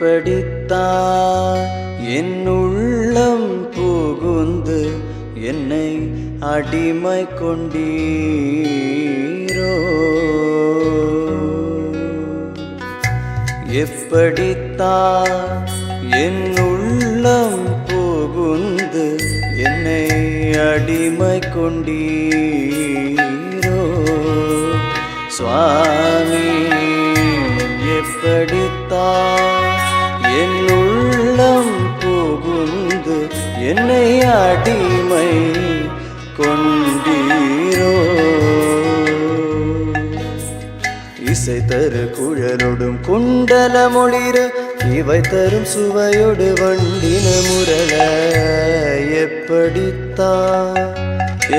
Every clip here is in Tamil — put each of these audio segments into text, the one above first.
எப்படித்தான் என் உள்ளம் புகுந்து என்னை அடிமை கொண்டீரோ? எப்படித்தான் என் உள்ளம் புகுந்து என்னை அடிமை கொண்டீரோ? சுவாமி எப்படித்தான் என் உள்ளம் புகுந்து என்னை அடிமை கொண்டீரோ? இசை தரு குழலொடும் குண்டல மொழிர இவை தரும் சுவையொடு வண்டின முரள எப்படித்தான்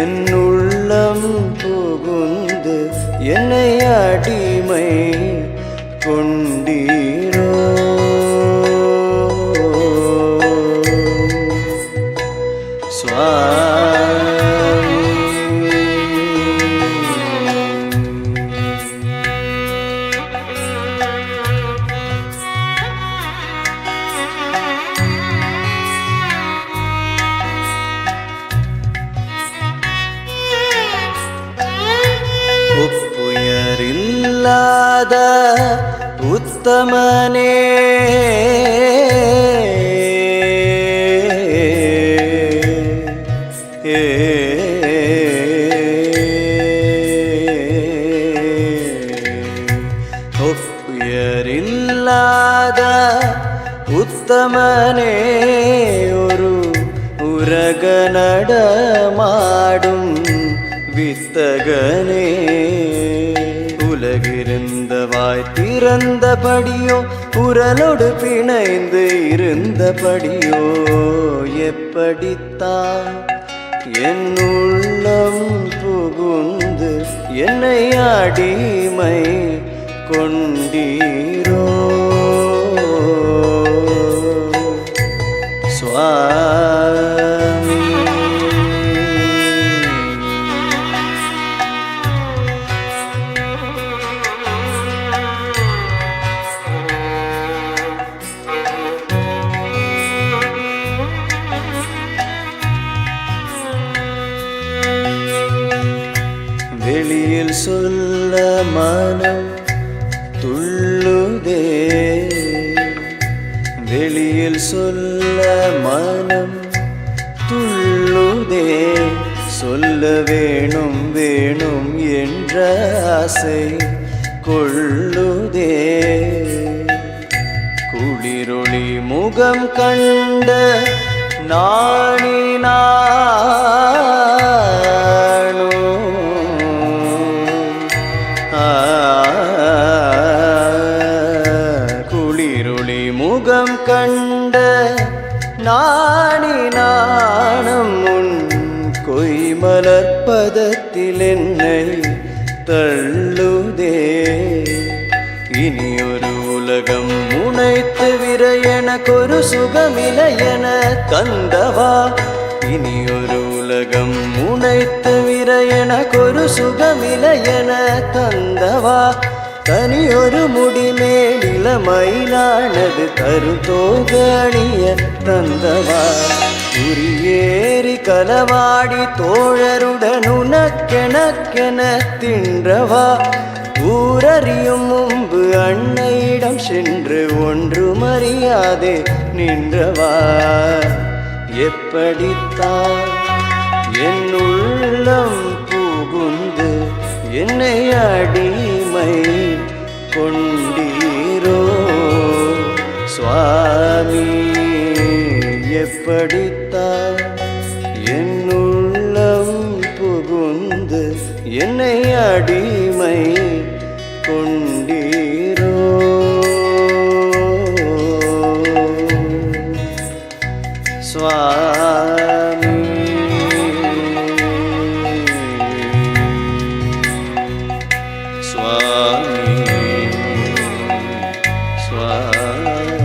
என் உள்ளம் புகுந்து என்னை அடிமை கொண்டீரோ? ಶ್ರೇಷ್ಠನಾದ ಉತ್ತಮನೇ. ಒಪ್ಪುಯರಿಲ್ಲದ ಉತ್ತಮನೇ ಉರು ಉರಗನಡ ಮಾಡುಂ ವಿತ್ತಗನೇ. இருந்த வாய் திறந்தபடியோ குரலோடு பிணைந்து இருந்தபடியோ எப்படித்தான் என் உள்ளம் புகுந்து என்னை அடிமை கொண்டீரோ? வெளியில் சொல்ல மனம் துள்ளுதே. வெளியில் சொல்ல மனம் துள்ளுதே. சொல்ல வேணும் வேணும் என்ற ஆசை கொள்ளுதே. குளிரொளி முகம் கண்ட உலகம் முனைத்து விரையனக்கொரு சுகமிலையன தந்தவா. இனி ஒரு உலகம் முனைத்து விரையனக்கொரு சுகமிலையன தந்தவா. தனி ஒரு முடிமேலில மயிலானது கருத்தோகணிய தந்தவா. குறியேறி கலவாடி தோழருடன் உனக்கெனக்கென தின்றவா. ஊரறியும் முன்பு அன்னையிடம் சென்று ஒன்று அறியாதே நின்றவா எப்படித்தான் என் உள்ளம் புகுந்து என்னை அடிமை கொண்டீரோ? சுவாமி எப்படித்தான் என் உள்ளம் புகுந்து என்னை அடிமை ಕೊಂಡಿರೋ ಸ್ವಾಮಿ ಸ್ವಾಮಿ ಸ್ವಾಮಿ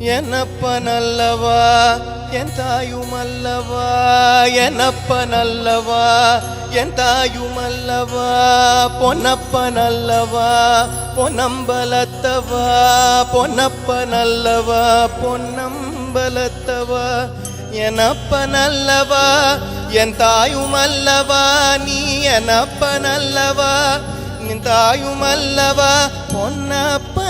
என்னப்பனல்லவா? என் தாயுமல்லவா? என்னப்பனல்லவா? என் தாயுமல்லவா? பொன்னப்பனல்லவா? பொன்னம்பலத்தவா? பொன்னப்பனல்லவா? பொன்னம்பலத்தவா? எனப்பனல்லவா என் தாயுமல்லவா? நீ எனப்பனல்லவா நின் தாயுமல்லவா?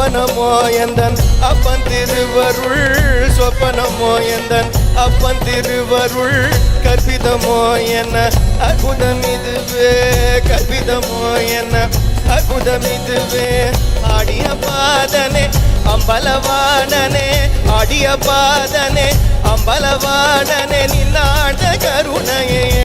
சொப்பனமோ எந்தன்? அப்பன் திருவருள் சொப்பனமோ எந்தன்? அப்பன் திருவருள் கற்பிதமோ என்ன? அற்புதம் இதுவே கற்பிதமோ என்ன? அற்புதம் இதுவே ஆடிய பாதனே அம்பலவாணனே ஆடிய பாதனே அம்பலவாணனே நின்னாட கருணையே.